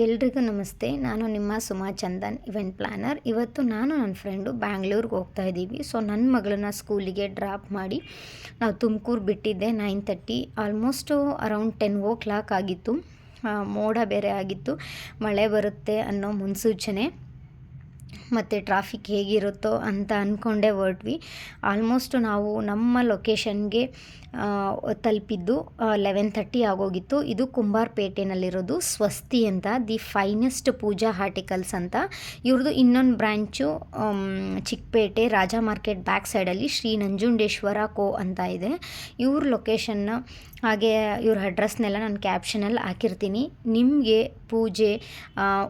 ಎಲ್ರಿಗೂ ನಮಸ್ತೆ. ನಾನು ನಿಮ್ಮ ಸುಮಾ ಚಂದನ್ ಇವೆಂಟ್ ಪ್ಲ್ಯಾನರ್ ಇವತ್ತು ನಾನು ನನ್ನ ಫ್ರೆಂಡು ಬ್ಯಾಂಗ್ಳೂರ್ಗೆ ಹೋಗ್ತಾ ಇದ್ದೀವಿ. ಸೊ ನನ್ನ ಮಗಳನ್ನ ಸ್ಕೂಲಿಗೆ ಡ್ರಾಪ್ ಮಾಡಿ ನಾವು ತುಮಕೂರು ಬಿಟ್ಟಿದ್ದೆ nine thirty almost around ten o'clock ಆಗಿತ್ತು ಮೋಡ ಬೇರೆ ಆಗಿತ್ತು. ಮಳೆ ಬರುತ್ತೆ ಅನ್ನೋ ಮುನ್ಸೂಚನೆ. ಮತ್ತು ಟ್ರಾಫಿಕ್ ಹೇಗಿರುತ್ತೋ ಅಂತ ಅಂದ್ಕೊಂಡೇ ಹೊರಟ್ವಿ. ಆಲ್ಮೋಸ್ಟು ನಾವು ನಮ್ಮ ಲೊಕೇಶನ್ಗೆ ತಲುಪಿದ್ದು ಲೆವೆನ್ ತರ್ಟಿ ಆಗೋಗಿತ್ತು. ಇದು ಕುಂಬಾರ್ಪೇಟೆನಲ್ಲಿರೋದು ಸ್ವಸ್ತಿ ಅಂತ, ದಿ ಫೈನೆಸ್ಟ್ ಪೂಜಾ ಹಾರ್ಟಿಕಲ್ಸ್ ಅಂತ. ಇವ್ರದ್ದು ಇನ್ನೊಂದು branch Chickpet, Raja market back ಸೈಡಲ್ಲಿ ಶ್ರೀ ನಂಜುಂಡೇಶ್ವರ ಕೋ ಅಂತ ಇದೆ. ಇವ್ರ ಲೊಕೇಶನ್ನ ಹಾಗೆ ಇವ್ರ ಅಡ್ರೆಸ್ನೆಲ್ಲ ನಾನು ಕ್ಯಾಪ್ಷನಲ್ಲಿ ಹಾಕಿರ್ತೀನಿ. ನಿಮಗೆ ಪೂಜೆ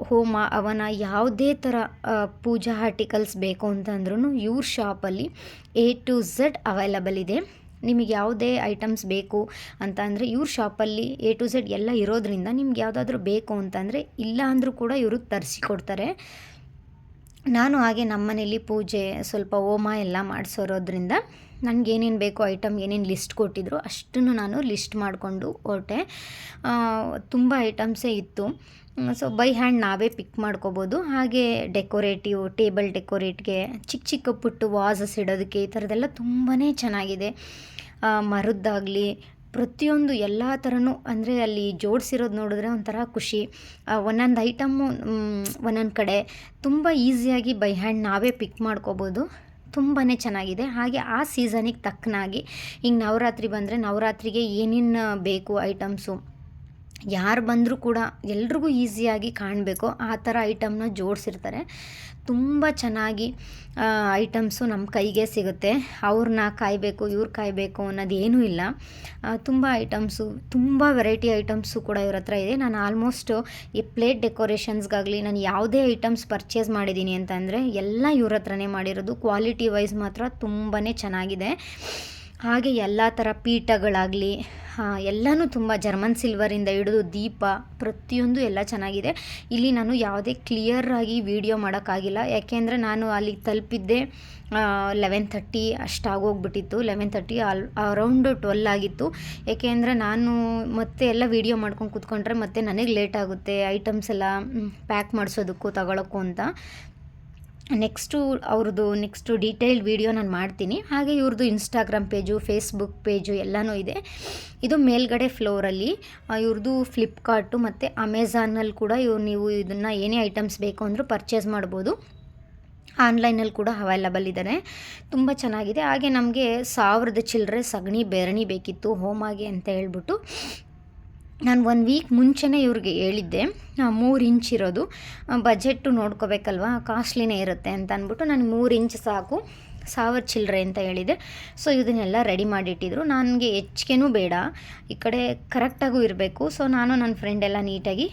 ಹೋಮ ಅವನ ಯಾವುದೇ ಥರ ಪೂಜಾ ಆರ್ಟಿಕಲ್ಸ್ ಬೇಕು ಅಂತಂದ್ರೂ ಇವ್ರ ಶಾಪಲ್ಲಿ ಎ ಟು ಝಡ್ ಅವೈಲಬಲ್ ಇದೆ. ನಿಮಗೆ ಯಾವುದೇ ಐಟಮ್ಸ್ ಬೇಕು ಅಂತ ಅಂದರೆ ಇವ್ರ ಶಾಪಲ್ಲಿ ಎ ಟು ಝೆಡ್ ಎಲ್ಲ ಇರೋದ್ರಿಂದ ನಿಮ್ಗೆ ಯಾವುದಾದ್ರೂ ಬೇಕು ಅಂತಂದರೆ ಇಲ್ಲ ಅಂದರೂ ಕೂಡ ಇವರು ತರಿಸಿಕೊಡ್ತಾರೆ ನಾನು ಹಾಗೆ ನಮ್ಮನೇಲಿ ಪೂಜೆ ಸ್ವಲ್ಪ ಹೋಮ ಎಲ್ಲ ಮಾಡಿಸೋರೋದ್ರಿಂದ ನನಗೇನೇನು ಬೇಕು ಐಟಮ್ ಏನೇನು ಲಿಸ್ಟ್ ಕೊಟ್ಟಿದ್ರು ಅಷ್ಟನ್ನು ನಾನು ಲಿಸ್ಟ್ ಮಾಡಿಕೊಂಡು ಹೊರಟೆ. ತುಂಬ ಐಟಮ್ಸೇ ಇತ್ತು. ಸೊ ಬೈ ಹ್ಯಾಂಡ್ ನಾವೇ ಪಿಕ್ ಮಾಡ್ಕೋಬೋದು. ಹಾಗೆ ಡೆಕೋರೇಟಿವ್ ಟೇಬಲ್ ಡೆಕೋರೇಟ್ಗೆ ಚಿಕ್ಕ ಚಿಕ್ಕ ಪುಟ್ಟು ವಾಸಸ್ ಇಡೋದಕ್ಕೆ ಈ ಥರದ್ದೆಲ್ಲ ತುಂಬಾ ಚೆನ್ನಾಗಿದೆ. ಮರದ್ದಾಗಲಿ, ಪ್ರತಿಯೊಂದು ಎಲ್ಲ ಥರನೂ ಅಂದರೆ ಅಲ್ಲಿ ಜೋಡಿಸಿರೋದು ನೋಡಿದ್ರೆ ಒಂಥರ ಖುಷಿ. ಒಂದೊಂದು ಐಟಮ್ಮು ಒಂದೊಂದು ಕಡೆ ತುಂಬ ಈಸಿಯಾಗಿ ಬೈ ಹ್ಯಾಂಡ್ ನಾವೇ ಪಿಕ್ ಮಾಡ್ಕೋಬೋದು. ತುಂಬಾ ಚೆನ್ನಾಗಿದೆ. ಹಾಗೆ ಆ ಸೀಸನಿಗೆ ತಕ್ಕನಾಗಿ ಈಗ ನವರಾತ್ರಿ ಬಂದರೆ ನವರಾತ್ರಿಗೆ ಏನೇನು ಬೇಕು ಐಟಮ್ಸು ಯಾರು ಬಂದರೂ ಕೂಡ ಎಲ್ರಿಗೂ ಈಸಿಯಾಗಿ ಕಾಣಬೇಕು. ಆ ಥರ ಐಟಮ್ನ ಜೋಡಿಸಿರ್ತಾರೆ. ತುಂಬ ಚೆನ್ನಾಗಿ ಐಟಮ್ಸು ನಮ್ಮ ಕೈಗೆ ಸಿಗುತ್ತೆ. ಅವ್ರನ್ನ ಕಾಯಬೇಕು, ಇವ್ರು ಕಾಯಬೇಕು ಅನ್ನೋದೇನೂ ಇಲ್ಲ. ತುಂಬ ಐಟಮ್ಸು, ತುಂಬ ವೆರೈಟಿ ಐಟಮ್ಸು ಕೂಡ ಇವ್ರ ಹತ್ರ ಇದೆ. ನಾನು ಆಲ್ಮೋಸ್ಟು ಈ ಪ್ಲೇಟ್ ಡೆಕೋರೇಷನ್ಸ್ಗಾಗಲಿ ನಾನು ಯಾವುದೇ ಐಟಮ್ಸ್ ಪರ್ಚೇಸ್ ಮಾಡಿದ್ದೀನಿ ಅಂತಂದರೆ ಎಲ್ಲ ಇವ್ರ ಹತ್ರನೇ ಮಾಡಿರೋದು. ಕ್ವಾಲಿಟಿ ವೈಸ್ ಮಾತ್ರ ತುಂಬಾ ಚೆನ್ನಾಗಿದೆ. ಹಾಗೆ ಎಲ್ಲ ಥರ ಪೀಠಗಳಾಗಲಿ ಎಲ್ಲನೂ ತುಂಬ ಜರ್ಮನ್ ಸಿಲ್ವರಿಂದ ಹಿಡಿದು ದೀಪ ಪ್ರತಿಯೊಂದು ಎಲ್ಲ ಚೆನ್ನಾಗಿದೆ. ಇಲ್ಲಿ ನಾನು ಯಾವುದೇ ಕ್ಲಿಯರಾಗಿ ವಿಡಿಯೋ ಮಾಡೋಕ್ಕಾಗಿಲ್ಲ. ಯಾಕೆಂದರೆ ನಾನು ಅಲ್ಲಿಗೆ ತಲುಪಿದ್ದೆ eleven thirty ಅಷ್ಟಾಗೋಗ್ಬಿಟ್ಟಿತ್ತು. Eleven thirty all around twelve ಆಗಿತ್ತು. ಏಕೆಂದರೆ ನಾನು ಮತ್ತೆ ಎಲ್ಲ ವೀಡಿಯೋ ಮಾಡ್ಕೊಂಡು ಕೂತ್ಕೊಂಡ್ರೆ ಮತ್ತೆ ನನಗೆ ಲೇಟ್ ಆಗುತ್ತೆ. ಐಟಮ್ಸ್ ಎಲ್ಲ ಪ್ಯಾಕ್ ಮಾಡಿಸೋದಕ್ಕೂ, ತಗೊಳಕ್ಕೂ ಅಂತ. ನೆಕ್ಸ್ಟು ಅವ್ರದ್ದು ನೆಕ್ಸ್ಟು ಡೀಟೇಲ್ ವಿಡಿಯೋ ನಾನು ಮಾಡ್ತೀನಿ. ಹಾಗೆ ಇವ್ರದ್ದು ಇನ್ಸ್ಟಾಗ್ರಾಮ್ ಪೇಜು ಫೇಸ್ಬುಕ್ ಪೇಜು ಎಲ್ಲನೂ ಇದೆ. ಇದು ಮೇಲ್ಗಡೆ ಫ್ಲೋರಲ್ಲಿ ಇವ್ರದ್ದು ಫ್ಲಿಪ್ಕಾರ್ಟು ಮತ್ತು ಅಮೆಝಾನಲ್ಲಿ ಕೂಡ ಇವ್ರು ನೀವು ಇದನ್ನು ಏನೇ ಐಟಮ್ಸ್ ಬೇಕು ಅಂದರೂ ಪರ್ಚೇಸ್ ಮಾಡ್ಬೋದು. ಆನ್ಲೈನಲ್ಲಿ ಕೂಡ ಅವೈಲಬಲ್ ಇದ್ದಾರೆ ತುಂಬ ಚೆನ್ನಾಗಿದೆ. ಹಾಗೆ ನಮಗೆ ಸಾವಿರದ ಚಿಲ್ಲರೆ ಸಗಣಿ, ಬೆರಣಿ ಬೇಕಿತ್ತು, ಹೋಮಾಗೆ ಅಂತ ಹೇಳ್ಬಿಟ್ಟು. ನಾನು ಒಂದು ವೀಕ್ ಮುಂಚೆನೇ ಇವ್ರಿಗೆ ಹೇಳಿದ್ದೆ ಮೂರು ಇಂಚ್ ಇರೋದು ಬಜೆಟ್ಟು ನೋಡ್ಕೋಬೇಕಲ್ವಾ ಕಾಸ್ಟ್ಲಿನೇ ಇರುತ್ತೆ ಅಂತ ಅಂದ್ಬಿಟ್ಟು ನನಗೆ ಮೂರು ಇಂಚ್ ಸಾಕು, ಸಾವಿರ ಚಿಲ್ಲರೆ ಅಂತ ಹೇಳಿದೆ ಸೊ ಇದನ್ನೆಲ್ಲ ರೆಡಿ ಮಾಡಿಟ್ಟಿದ್ರು. ನನಗೆ ಹೆಚ್ಚಿಗೆನೂ ಬೇಡ, ಈ ಕಡೆ ಕರೆಕ್ಟಾಗೂ ಇರಬೇಕು. ಸೊ ನಾನು ನನ್ನ ಫ್ರೆಂಡ್ ಎಲ್ಲ ನೀಟಾಗಿ,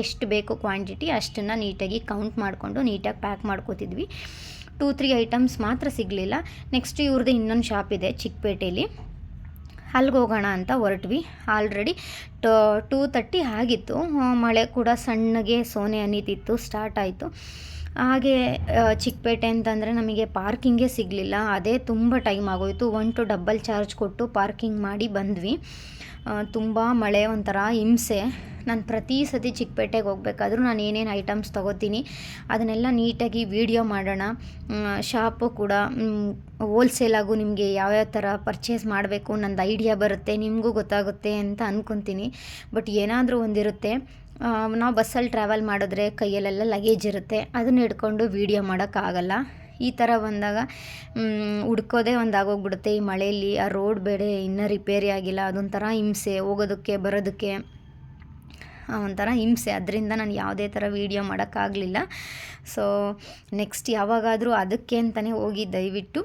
ಎಷ್ಟು ಬೇಕು ಕ್ವಾಂಟಿಟಿ ಅಷ್ಟನ್ನು ನೀಟಾಗಿ ಕೌಂಟ್ ಮಾಡಿಕೊಂಡು ನೀಟಾಗಿ ಪ್ಯಾಕ್ ಮಾಡ್ಕೋತಿದ್ವಿ. ಟೂ ತ್ರೀ ಐಟಮ್ಸ್ ಮಾತ್ರ ಸಿಗಲಿಲ್ಲ. ನೆಕ್ಸ್ಟ್ ಇವ್ರದ್ದು ಇನ್ನೊಂದು ಶಾಪ್ ಇದೆ ಚಿಕ್ಕಪೇಟೆಯಲ್ಲಿ ಅಲ್ಲಿಗೆ ಹೋಗೋಣ ಅಂತ ಹೊರಟ್ವಿ. ಆಲ್ರೆಡಿ ಟೂ ತರ್ಟಿ ಆಗಿತ್ತು. ಮಳೆ ಕೂಡ ಸಣ್ಣಗೆ ಸೋನೆ ಅನ್ನಿತಿತ್ತು ಸ್ಟಾರ್ಟ್ ಆಯಿತು. ಹಾಗೆ ಚಿಕ್ಕಪೇಟೆ ಅಂತಂದರೆ ನಮಗೆ ಪಾರ್ಕಿಂಗೇ ಸಿಗಲಿಲ್ಲ. ಅದೇ ತುಂಬ ಟೈಮ್ ಆಗೋಯಿತು. ಒನ್ ಟು ಡಬ್ಬಲ್ ಚಾರ್ಜ್ ಕೊಟ್ಟು ಪಾರ್ಕಿಂಗ್ ಮಾಡಿ ಬಂದ್ವಿ. ತುಂಬ ಮಳೆ ಒಂಥರ ಹಿಂಸೆ. ನಾನು ಪ್ರತಿ ಸತಿ ಚಿಕ್ಕಪೇಟೆಗೆ ಹೋಗ್ಬೇಕಾದ್ರೂ ನಾನು ಏನೇನು ಐಟಮ್ಸ್ ತೊಗೋತೀನಿ, ಅದನ್ನೆಲ್ಲ ನೀಟಾಗಿ ವೀಡಿಯೋ ಮಾಡೋಣ. ಶಾಪು ಕೂಡ ಹೋಲ್ಸೇಲಾಗೂ ನಿಮಗೆ ಯಾವ್ಯಾವ ಥರ ಪರ್ಚೇಸ್ ಮಾಡಬೇಕು ನಂದು ಐಡಿಯಾ ಬರುತ್ತೆ, ನಿಮಗೂ ಗೊತ್ತಾಗುತ್ತೆ ಅಂತ ಅಂದ್ಕೊತೀನಿ ಬಟ್ ಏನಾದರೂ ಒಂದಿರುತ್ತೆ ನಾವು ಬಸ್ಸಲ್ಲಿ ಟ್ರಾವೆಲ್ ಮಾಡಿದ್ರೆ ಕೈಯಲ್ಲೆಲ್ಲ ಲಗೇಜ್ ಇರುತ್ತೆ, ಅದನ್ನ ಹಿಡ್ಕೊಂಡು ವೀಡಿಯೋ ಮಾಡೋಕ್ಕಾಗಲ್ಲ. ಈ ಥರ ಬಂದಾಗ ಹುಡ್ಕೋದೇ ಒಂದು ಆಗೋಗ್ಬಿಡುತ್ತೆ ಈ ಮಳೆಯಲ್ಲಿ, ಆ ರೋಡ್ ಬೇರೆ ಇನ್ನೂ ರಿಪೇರಿ ಆಗಿಲ್ಲ ಅದೊಂಥರ ಹಿಂಸೆ, ಹೋಗೋದಕ್ಕೆ, ಬರೋದಕ್ಕೆ. ಒಂಥರ ಹಿಂಸೆ. ಅದರಿಂದ ನಾನು ಯಾವುದೇ ಥರ ವೀಡಿಯೋ ಮಾಡೋಕ್ಕಾಗಲಿಲ್ಲ. ಸೊ ನೆಕ್ಸ್ಟ್ ಯಾವಾಗಾದರೂ ಅದಕ್ಕೆ ಅಂತಲೇ ಹೋಗಿ, ದಯವಿಟ್ಟು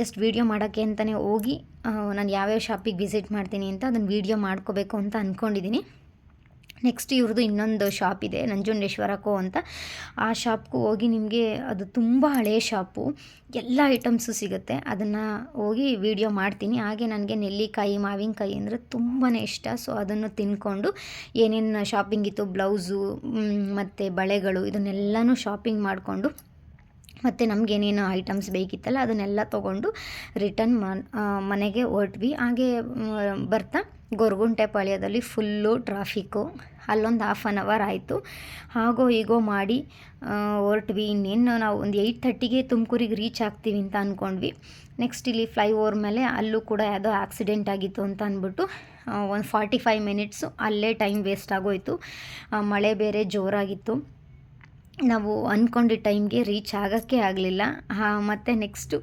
ಜಸ್ಟ್ ವೀಡಿಯೋ ಮಾಡೋಕ್ಕೆ ಅಂತಲೇ ಹೋಗಿ ನಾನು ಯಾವ್ಯಾವ ಶಾಪಿಗೆ ವಿಸಿಟ್ ಮಾಡ್ತೀನಿ ಅಂತ ಅದನ್ನು ವೀಡಿಯೋ ಮಾಡ್ಕೋಬೇಕು ಅಂತ ಅಂದ್ಕೊಂಡಿದ್ದೀನಿ ನೆಕ್ಸ್ಟ್ ಇವ್ರದ್ದು ಇನ್ನೊಂದು ಶಾಪ್ ಇದೆ ನಂಜುಂಡೇಶ್ವರ ಕೋ ಅಂತ. ಆ ಶಾಪ್ಗೂ ಹೋಗಿ ನಿಮಗೆ ಅದು ತುಂಬ ಹಳೆಯ ಶಾಪು. ಎಲ್ಲ ಐಟಮ್ಸು ಸಿಗುತ್ತೆ. ಅದನ್ನು ಹೋಗಿ ವಿಡಿಯೋ ಮಾಡ್ತೀನಿ. ಹಾಗೆ ನನಗೆ ನೆಲ್ಲಿಕಾಯಿ, ಮಾವಿನಕಾಯಿ ಅಂದರೆ ತುಂಬಾ ಇಷ್ಟ. ಸೊ ಅದನ್ನು ತಿನ್ಕೊಂಡು ಏನೇನು ಶಾಪಿಂಗ್ ಇತ್ತು, ಬ್ಲೌಸು ಮತ್ತು ಬಳೆಗಳು, ಇದನ್ನೆಲ್ಲನೂ ಶಾಪಿಂಗ್ ಮಾಡಿಕೊಂಡು ಮತ್ತು ನಮಗೇನೇನು ಐಟಮ್ಸ್ ಬೇಕಿತ್ತಲ್ಲ ಅದನ್ನೆಲ್ಲ ತೊಗೊಂಡು ರಿಟರ್ನ್ ಮನೆಗೆ ಹೊರಟ್ವಿ. ಹಾಗೆ ಬರ್ತಾ ಗೊರ್ಗುಂಟೆ ಪಾಳ್ಯದಲ್ಲಿ ಫುಲ್ಲು ಟ್ರಾಫಿಕ್ಕು ಅಲ್ಲೊಂದು ಹಾಫ್ ಆನ್ ಅವರ್ ಆಯಿತು. ಹಾಗೋ ಹೀಗೋ ಮಾಡಿ ಹೊರಟ್ವಿ. ಇನ್ನೇನು ನಾವು ಒಂದು ಏಯ್ಟ್ ಥರ್ಟಿಗೆ ತುಮಕೂರಿಗೆ ರೀಚ್ ಆಗ್ತೀವಿ ಅಂತ ಅಂದ್ಕೊಂಡ್ವಿ ನೆಕ್ಸ್ಟ್ ಇಲ್ಲಿ ಫ್ಲೈ ಓವರ್ ಮೇಲೆ ಅಲ್ಲೂ ಕೂಡ ಯಾವುದೋ ಆಕ್ಸಿಡೆಂಟ್ ಆಗಿತ್ತು ಅಂತ ಅಂದ್ಬಿಟ್ಟು ಒಂದು ಫಾರ್ಟಿ ಫೈವ್ ಮಿನಿಟ್ಸು ಅಲ್ಲೇ ಟೈಮ್ ವೇಸ್ಟ್ ಆಗೋಯಿತು. ಮಳೆ ಬೇರೆ ಜೋರಾಗಿತ್ತು. ನಾವು ಅಂದ್ಕೊಂಡಿದ್ದ ಟೈಮ್ಗೆ ರೀಚ್ ಆಗೋಕ್ಕೆ ಆಗಲಿಲ್ಲ. ಮತ್ತು ನೆಕ್ಸ್ಟು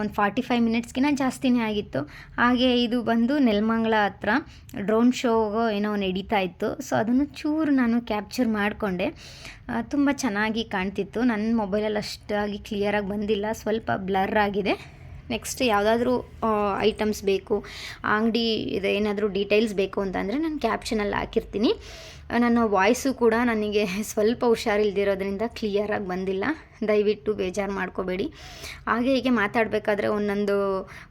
ಒಂದು ಫಾರ್ಟಿ ಫೈವ್ ಮಿನಿಟ್ಸ್ಗಿಂತ ಜಾಸ್ತಿನೇ ಆಗಿತ್ತು. ಹಾಗೆ ಇದು ಬಂದು ನೆಲಮಂಗಲ ಹತ್ರ ಡ್ರೋನ್ ಶೋಗೋ ಏನೋ ನಡೀತಾ ಇತ್ತು. ಸೊ, ಅದನ್ನು ಚೂರು ನಾನು ಕ್ಯಾಪ್ಚರ್ ಮಾಡಿಕೊಂಡೆ. ತುಂಬ ಚೆನ್ನಾಗಿ ಕಾಣ್ತಿತ್ತು. ನನ್ನ ಮೊಬೈಲಲ್ಲಿ ಅಷ್ಟಾಗಿ ಕ್ಲಿಯರಾಗಿ ಬಂದಿಲ್ಲ. ಸ್ವಲ್ಪ ಬ್ಲರ್ ಆಗಿದೆ. ನೆಕ್ಸ್ಟ್ ಯಾವುದಾದ್ರೂ ಐಟಮ್ಸ್ ಬೇಕು, ಅಂಗಡಿ ಇದು, ಏನಾದರೂ ಡೀಟೇಲ್ಸ್ ಬೇಕು ಅಂತಂದರೆ ನಾನು ಕ್ಯಾಪ್ಷನಲ್ಲಿ ಹಾಕಿರ್ತೀನಿ. ನನ್ನ ವಾಯ್ಸು ಕೂಡ ನನಗೆ ಸ್ವಲ್ಪ ಹುಷಾರಿಲ್ದಿರೋದ್ರಿಂದ ಕ್ಲಿಯರಾಗಿ ಬಂದಿಲ್ಲ. ದಯವಿಟ್ಟು ಬೇಜಾರು ಮಾಡ್ಕೋಬೇಡಿ. ಹಾಗೆ ಹೀಗೆ ಮಾತಾಡಬೇಕಾದ್ರೆ ಒಂದೊಂದು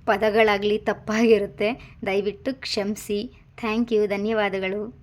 ಪದಗಳಾಗಲಿ ತಪ್ಪಾಗಿರುತ್ತೆ. ದಯವಿಟ್ಟು ಕ್ಷಮಿಸಿ. ಥ್ಯಾಂಕ್ ಯು ಧನ್ಯವಾದಗಳು.